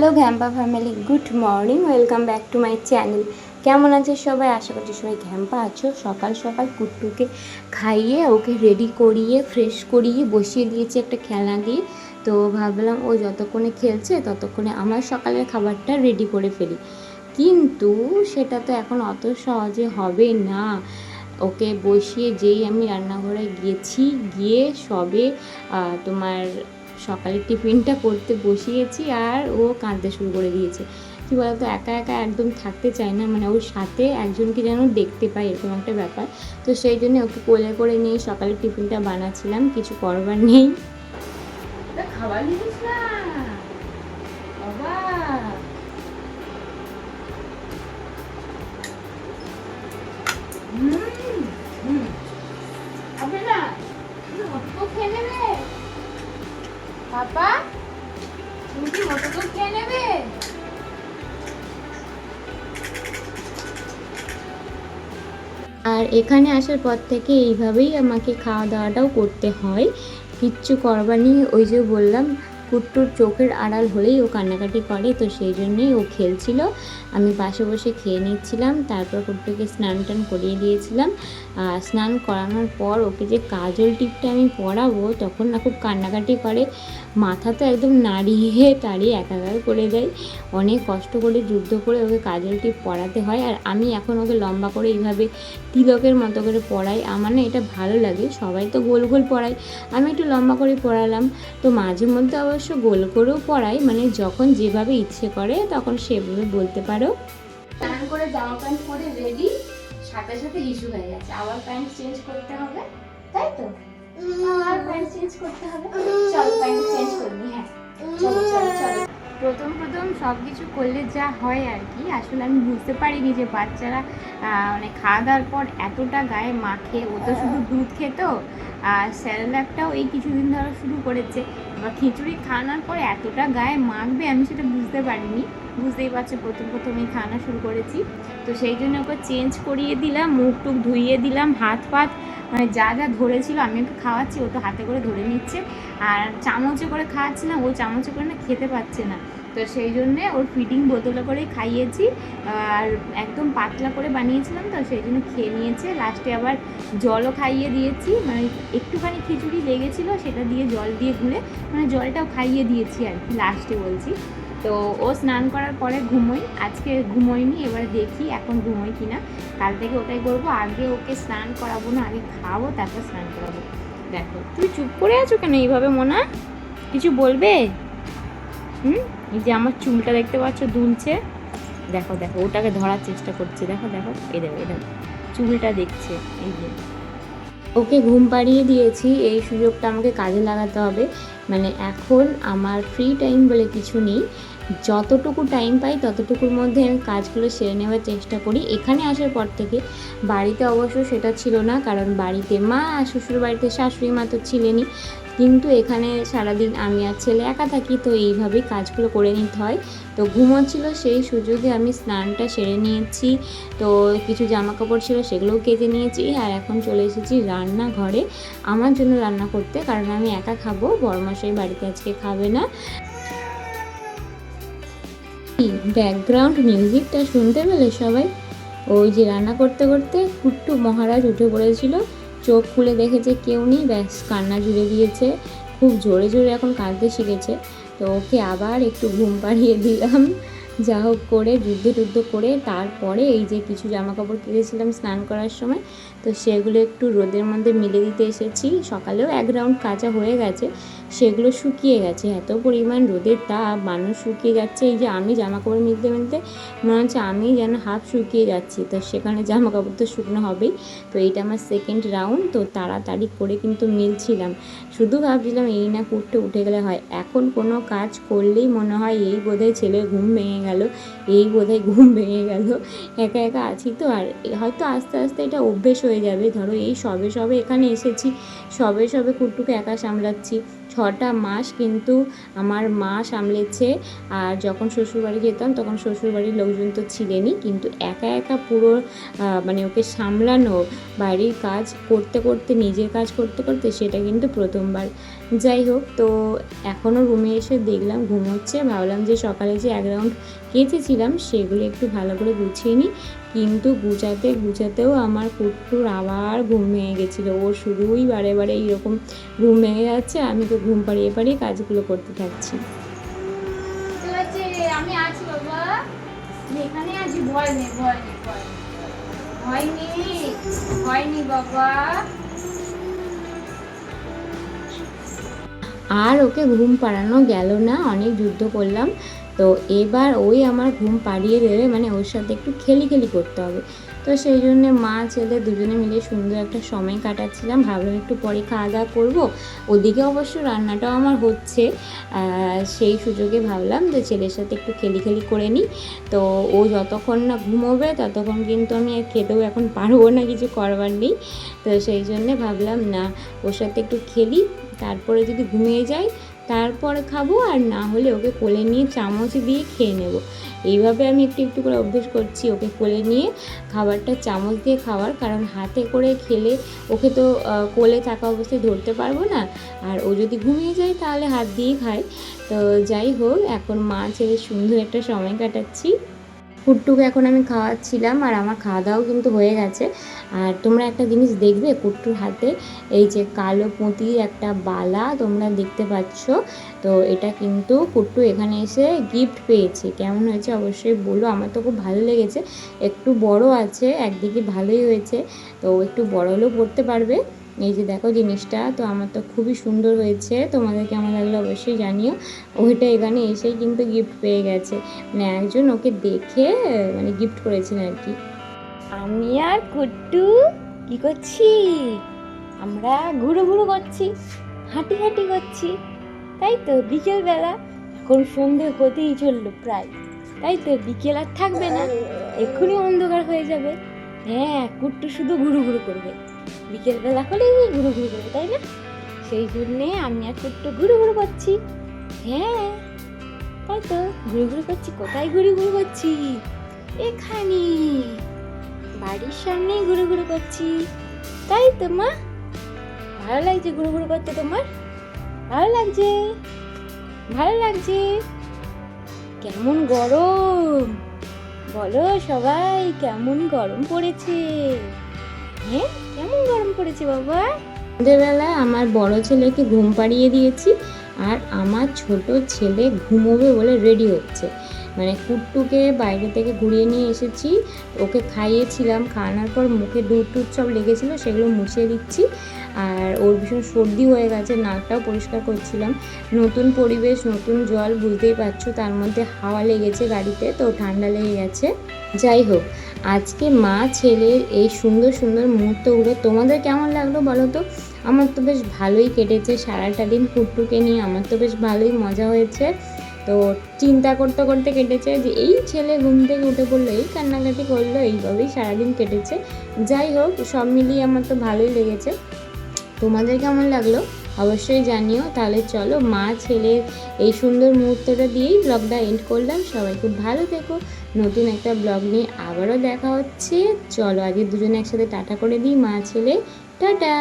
Hello ঘ্যাম্পা family, good morning, welcome back to my channel. কেমন আছে সবাই? আশা করছি সবাই ঘ্যাম্পা আছো। সকাল সকাল কুট্টুকে খাইয়ে, ওকে রেডি করিয়ে ফ্রেশ করিয়ে বসিয়ে দিয়েছি একটা খেলা দিয়ে। তো ভাবলাম ও যতক্ষণে খেলছে, ততক্ষণে আমার সকালের খাবারটা রেডি করে ফেলি। কিন্তু সেটা তো এখন অত সহজে হবে না। ওকে বসিয়ে যেই আমি রান্নাঘরে গিয়েছি গিয়ে সবে তোমার সকালের টিফিনটা করতে বসিয়েছি আর ও কাঁদতে শুরু করে দিয়েছে। কী বলতো, একা একা একদম থাকতে চায় না মানে ওর সাথে একজনকে যেন দেখতে পাই এরকম একটা ব্যাপার। তো সেই জন্য ওকে কোলে করে নিয়ে সকালের টিফিনটা বানাচ্ছিলাম, কিছু করবার নেই। খাবার হুম হুম। পাপা তুমি কি মতো দুধ খেয়ে নেবে? আর এখানে আসার পর থেকে এইভাবেই আমাকে খাওয়া দাওয়াটাও করতে হয়। কিচ্ছু করবার নেই, ওই যে বললাম কুট্টুর চোখের আড়াল হলেই ও কান্নাকাটি করে, তো সেই জন্যই ও খেলছিল। আমি পাশে বসে খেয়ে নিচ্ছিলাম, তারপর কুট্টুকে স্নান টান করিয়ে দিয়েছিলাম। স্নান করানোর পর ওকে যে কাজল টিপটা আমি পরাবো, তখন না খুব কান্নাকাটি করে। মাথা তো একদম নাড়িয়ে তাড়িয়ে একাকার করে দেয়। অনেক কষ্ট করে, যুদ্ধ করে ওকে কাজল টিপ পরাতে হয়। আর আমি এখন ওকে লম্বা করে এইভাবে তিলকের মতো করে পরাই। আমার না এটা ভালো লাগে, সবাই তো গোল গোল পরায়। আমি একটু লম্বা করে পরালাম। তো মাঝে মধ্যে অবশ্য গোল করেও পরাই মানে যখন যেভাবে ইচ্ছে করে তখন সেভাবে বলতে পারো। স্নান করে জামা প্যান্ট পরে রেডি সাথে সাথে ইস্যু হয়ে গেছে। আবার প্যান্ট চেঞ্জ করতে হবে তাই তো? আবার প্যান্ট চেঞ্জ করতে হবে। প্রথম প্রথম সব কিছু করলে যা হয় আর কি, আসলে আমি বুঝতে পারিনি যে বাচ্চারা মানে খাওয়া দাওয়ার পর এতটা গায়ে মাখে, ও তো শুধু দুধ খেত, আর স্যালাডটাও এই কিছুদিন ধরো শুরু করেছে। এবার খিচুড়ি খাওয়ানোর পর এতটা গায়ে মাখবে, আমি সেটা বুঝতে পারিনি। বুঝতেই পারছ, প্রথম প্রথম এই খাওয়ানো শুরু করেছি। তো সেই জন্য ওকে চেঞ্জ করিয়ে দিলাম মুখ টুক ধুইয়ে দিলাম, হাত পাত মানে যা যা ধরেছিল আমি ওকে খাওয়াচ্ছি, ও তো হাতে করে ধরে নিচ্ছে। আর চামচে করে খাওয়াচ্ছি না, ও চামচে করে না খেতে পাচ্ছে না। তো সেই জন্যে ওর ফিডিং বোতলে করেই খাইয়েছি। আর একদম পাতলা করে বানিয়েছিলাম তো, সেই জন্য খেয়ে নিয়েছে। লাস্টে আবার জলও খাইয়ে দিয়েছি। মানে একটুখানি খিচুড়ি লেগেছিলো, সেটা দিয়ে জল দিয়ে ঘুরে মানে জলটাও খাইয়ে দিয়েছি আর কি লাস্টে বলছি। তো ও স্নান করার পরে ঘুমোই আজকে ঘুমোইনি এবার দেখি এখন ঘুমোই কিনা। কাল থেকে ওটাই করব। আগে ওকে স্নান করাবো না, আগে খাওয়াবো তারপর স্নান করাবো। দেখো তুই চুপ করে আছো কেন এইভাবে মোনা কিছু বলবে? হুম? এই যে আমার চুলটা দেখতে পাচ্ছ দুলছে। দেখো দেখো, ওটাকে ধরার চেষ্টা করছে। দেখো দেখো, এই দেখো এই দেখো, চুলটা দেখছে, এই যে। ওকে ঘুম পাড়িয়ে দিয়েছি, এই সুযোগটা আমাকে কাজে লাগাতে হবে। মানে এখন আমার ফ্রি টাইম বলে কিছু নেই। যতটুকু টাইম পাই, ততটুকুর মধ্যে আমি কাজগুলো সেরে নেওয়ার চেষ্টা করি। এখানে আসার পর থেকে বাড়িতে অবশ্য সেটা ছিল না, কারণ বাড়িতে মা শ্বশুর বাড়িতে শাশুড়ি মা তো ছিলেনই। কিন্তু এখানে সারাদিন আমি আর ছেলে একা থাকি, তো এইভাবেই কাজগুলো করে নিতে হয়। তো ঘুমোচ্ছিল সেই সুযোগে আমি স্নানটা সেরে নিয়েছি। তো কিছু জামা কাপড় ছিল সেগুলোও কেচে নিয়েছি আর এখন চলে এসেছি রান্নাঘরে। আমার জন্য রান্না করতে, কারণ আমি একা খাব বড়মশাই বাড়িতে আজকে খাবে না। ব্যাকগ্রাউন্ড মিউজিকটা শুনতে পেলে সবাই? ওই যে রান্না করতে করতে কুট্টু মহারাজ উঠে পড়েছিল। চোখ খুলে দেখেছে কেউ নেই, ব্যাস কান্না জুড়ে দিয়েছে খুব জোরে জোরে এখন কাঁদতে শিখেছে। তো ওকে আবার একটু ঘুম পাড়িয়ে দিলাম। যা হোক করে, যুদ্ধ টুদ্ধ করে তারপরে এই যে কিছু জামা কাপড় কিনেছিলাম স্নান করার সময়, তো সেগুলো একটু রোদের মধ্যে মিলে দিতে এসেছি। সকালেও এক রাউন্ড কাঁচা হয়ে গেছে, সেগুলো শুকিয়ে গেছে। এত পরিমাণ রোদের তাপ, মানুষ শুকিয়ে যাচ্ছে। এই যে আমি জামা কাপড় মিলতে মিলতে মনে হচ্ছে আমি যেন হাফ শুকিয়ে যাচ্ছি। তো সেখানে জামা কাপড় তো শুকনো হবেই। তো এইটা আমার সেকেন্ড রাউন্ড তো তাড়াতাড়ি করে কিন্তু মিলছিলাম। শুধু ভাবছিলাম এই না কুটতে উঠে গেলে হয়। এখন কোনো কাজ করলেই মনে হয় এই বোধহয় ছেলের ঘুম ভেঙে গেল, এই বোধহয় ঘুম ভেঙে গেল। একা একা আছি তো, আর হয়তো আস্তে আস্তে এটা অভ্যেস হয়ে যাবে। ধরো এই সবে সবে এখানে এসেছি, সবে সবে কুট্টুকে একা সামলাচ্ছি। ছটা মাস কিন্তু আমার মা সামলেছে, আর যখন শ্বশুরবাড়ি যেতাম তখন শ্বশুরবাড়ির লোকজন তো ছিলেনই, কিন্তু একা একা পুরো মানে ওকে সামলানো, বাড়ির কাজ করতে করতে, নিজের কাজ করতে করতে সেটা কিন্তু প্রথমবার। যাই হোক, তো এখনও রুমে এসে দেখলাম ঘুমোচ্ছে ভাবলাম যে সকালে যে এক রাউন্ড কেচেছিলাম সেগুলো একটু ভালো করে গুছিয়ে নিই। কিন্তু গুছাতে গুছাতেও আমার কুট্টুর আবার ঘুম ভেঙে গেছিল। ও শুধুই বারে বারে এইরকম ঘুম ভেঙে যাচ্ছে আমি তো ঘুম পাড়িয়ে পাড়িয়ে কাজগুলো করতে থাকছি। আমি আছি বাবা। এখানে আছি ভয় নেই ভয় নেই ভয় নেই। ভয় নেই ভয় নেই বাবা। আর ওকে ঘুম পাড়ানো গেল না অনেক যুদ্ধ করলাম। তো এবার ওই আমার ঘুম পাড়িয়ে দেবে মানে ওর সাথে একটু খেলি খেলি করতে হবে। তো সেই জন্য মা, ছেলে দুজনে মিলে সুন্দর একটা সময় কাটাচ্ছিলাম। ভাবলাম একটু পরে খাওয়া দাওয়া করব। ওদিকে অবশ্য রান্নাটাও আমার হচ্ছে। সেই সুযোগে ভাবলাম যে ছেলের সাথে একটু খেলি খেলি করে নিই। তো ও যতক্ষণ না ঘুমোবে, ততক্ষণ কিন্তু আমি আর খেতেও এখন পারব না, কিছু করবার নেই। তো সেই জন্যে ভাবলাম, না, ওর সাথে একটু খেলি। তারপরে যদি ঘুমিয়ে যায় তারপরে খাব আর না হলে ওকে কোলে নিয়ে চামচ দিয়ে খেয়ে নেব। এইভাবে আমি একটু একটু করে অভ্যেস করছি ওকে কোলে নিয়ে। খাবারটা চামচ দিয়ে খাওয়ার, কারণ হাতে করে খেলে ওকে তো কোলে থাকা অবস্থায় ধরতে পারব না। আর ও যদি ঘুমিয়ে যায় তাহলে হাত দিয়ে খায়। তো যাই হোক, এখন মা ছেলে সুন্দর একটা সময় কাটাচ্ছি। কুট্টুকে এখন আমি খাওয়াচ্ছিলাম আর আমার খাওয়া দাওয়াও কিন্তু হয়ে গেছে। আর তোমরা একটা জিনিস দেখবে কুট্টুর হাতে, এই যে কালো পুঁতির একটা বালা তোমরা দেখতে পাচ্ছ। তো এটা কিন্তু কুট্টু এখানে এসে গিফট পেয়েছে। কেমন হয়েছে অবশ্যই বলো, আমার তো খুব ভালো লেগেছে। একটু বড় আছে, একদিকে ভালোই হয়েছে। তো একটু বড় হলেও পড়তে পারবে। এই যে দেখো জিনিসটা, তো আমার তো খুবই সুন্দর হয়েছে। তোমাদের কেমন লাগল অবশ্যই জানিও। ওইটা এখানে এসেই কিন্তু গিফট পেয়ে গেছে। মানে একজন ওকে দেখে মানে গিফট করেছেন আর কি। আমি আর কুট্টু কি করছি? আমরা ঘুরো ঘুরো করছি, হাঁটি হাঁটি করছি। তাই তো বিকেলবেলা। এখন সন্ধে হতেই চলল প্রায়। তাই তো বিকেল আর থাকবে না। এক্ষুনি অন্ধকার হয়ে যাবে। হ্যাঁ কুট্টু শুধু ঘুরু ঘুরু করবে। বিকেলবেলা হলেই ঘুরু ঘুরু করবে, তাই না? সেই জন্যে আমি আর কুট্টু ঘুরু ঘুরু করছি। হ্যাঁ তাই তো, ঘুরু ঘুরু করছি, কোথায় ঘুরু ঘুরু করছি? এখানে। বাড়ির সামনেই ঘুরু ঘুরু করছি। তাই তো, মা? ভালো লাগছে ঘুরু ঘুরু করতে তোমার? ভালো লাগছে? ভালো লাগছে? কেমন গরম? বলো সবাই, কেমন গরম পড়েছে? কেমন গরম পড়েছে বাবা? সন্ধ্যেবেলা আমার বড় ছেলেকে ঘুম পাড়িয়ে দিয়েছি আর আমার ছোট ছেলে ঘুমোবে বলে রেডি হচ্ছে। মানে কুট্টুকে বাইরে থেকে ঘুরিয়ে নিয়ে এসেছি, ওকে খাইয়েছিলাম, খাওয়ানোর পর মুখে দুধ টুধ সব লেগেছিলো, সেগুলো মুছিয়ে দিচ্ছি। আর ওর ভীষণ সর্দি হয়ে গেছে, নাকটাও পরিষ্কার করছিলাম। নতুন পরিবেশ, নতুন জল, বুঝতেই পারছ, তার মধ্যে হাওয়া লেগেছে গাড়িতে, তো ঠান্ডা লেগে গেছে। যাই হোক আজকে মা ছেলের এই সুন্দর সুন্দর মুহূর্তগুলো তোমাদের কেমন লাগল বলো তো? আমার তো বেশ ভালোই কেটেছে, সারাটা দিন কুট্টুকে নিয়ে আমার তো বেশ ভালোই মজা হয়েছে। তো চিন্তা করতে করতে কেটেছে যে এই ছেলে ঘুম থেকে উঠে পড়ল, এই কান্নাকাটি করল, এইভাবেই সারাদিন কেটেছে। যাই হোক, সব মিলিয়ে আমার তো ভালোই লেগেছে। তোমাদের কেমন লাগল? অবশ্যই জানিও। তাহলে চলো মা ছেলের এই সুন্দর মুহূর্তটা দিয়েই ব্লগটা এন্ড করলাম। সবাই খুব ভালো থেকো। নতুন একটা ব্লগ নিয়ে আবারও দেখা হচ্ছে। চলো আজকে দুজনে একসাথে টাটা করে দিই, মা, ছেলে। টাটা!